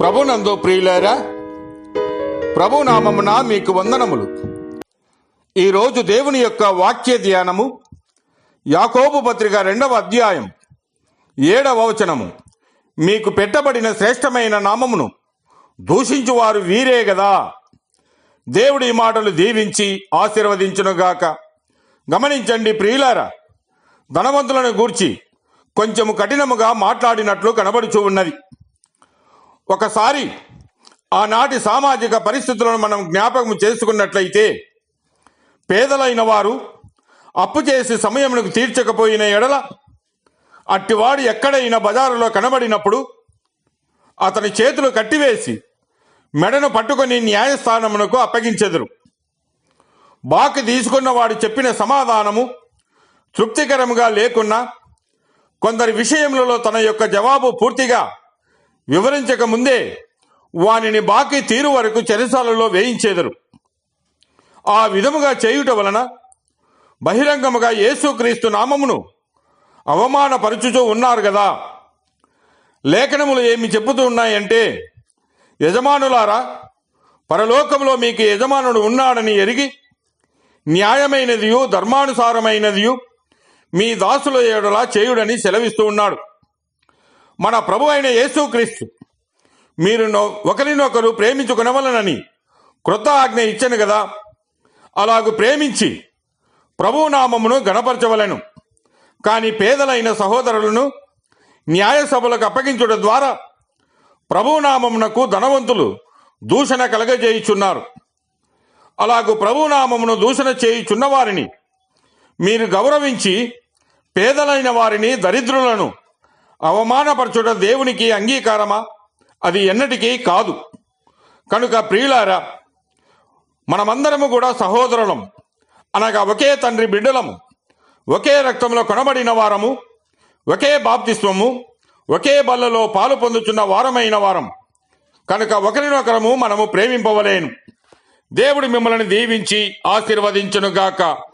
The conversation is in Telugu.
ప్రభునందు ప్రియులారా ప్రభు నామమున మీకు వందనములు. ఈరోజు దేవుని యొక్క వాక్య ధ్యానము యాకోబు పత్రిక రెండవ అధ్యాయం ఏడవ వచనము. మీకు పెట్టబడిన శ్రేష్టమైన నామమును దూషించువారు వీరే గదా. దేవుడి మాటలు దీవించి ఆశీర్వదించునుగాక. గమనించండి ప్రియులారా ధనవంతులను గూర్చి కొంచెము కఠినముగా మాట్లాడినట్లు కనబడుచు ఉన్నది. ఒకసారి ఆనాటి సామాజిక పరిస్థితులను మనం జ్ఞాపకం చేసుకున్నట్లయితే పేదలైన వారు అప్పు చేసి సమయమునకు తీర్చకపోయిన ఎడల అట్టివాడు ఎక్కడైనా బజారులో కనబడినప్పుడు అతని చేతులు కట్టివేసి మెడను పట్టుకొని న్యాయస్థానమునకు అప్పగించెదరు. బాకి తీసుకున్న వాడు చెప్పిన సమాధానము తృప్తికరముగా లేకున్నా కొందరి విషయములలో తన యొక్క జవాబు పూర్తిగా వివరించక ముందే వానిని బాకీ తీరు వరకు చెరసాలలో వేయించేదరు. ఆ విధముగా చేయుట వలన బహిరంగముగా యేసుక్రీస్తు నామమును అవమానపరుచుతూ ఉన్నారు కదా లేఖనములు ఏమి చెబుతూ ఉన్నాయంటే యజమానులారా పరలోకంలో మీకు యజమానుడు ఉన్నాడని ఎరిగి న్యాయమైనదియు ధర్మానుసారమైనదియు మీ దాసుల ఏడలా చేయుడని సెలవిస్తూ ఉన్నాడు. మన ప్రభు అయిన యేసుక్రీస్తు మీరు ఒకరినొకరు ప్రేమించుకునవలనని క్రొత్త ఆజ్ఞ ఇచ్చను కదా. అలాగు ప్రేమించి ప్రభు నామమును గణపరచవలెను. కానీ పేదలైన సహోదరులను న్యాయసభలకు అప్పగించడం అప్పగించుట ద్వారా ప్రభునామమునకు ధనవంతులు దూషణ కలగజేయుచున్నారు. అలాగు ప్రభునామమును దూషణ చేయుచున్న వారిని మీరు గౌరవించి పేదలైన వారిని దరిద్రులను అవమానపరచుట దేవునికి అంగీకారమా? అది ఎన్నటికీ కాదు. కనుక ప్రియులారా మనమందరము కూడా సహోదరులం. అనగా ఒకే తండ్రి బిడ్డలము. ఒకే రక్తంలో కొనబడిన వారము. ఒకే బాప్తిస్వము. ఒకే బల్లలో పాలు పొందుచున్న వారమైన వారం. కనుక ఒకరినొకరము మనము ప్రేమింపవలేను. దేవుడు మిమ్మల్ని దీవించి ఆశీర్వదించునుగాక.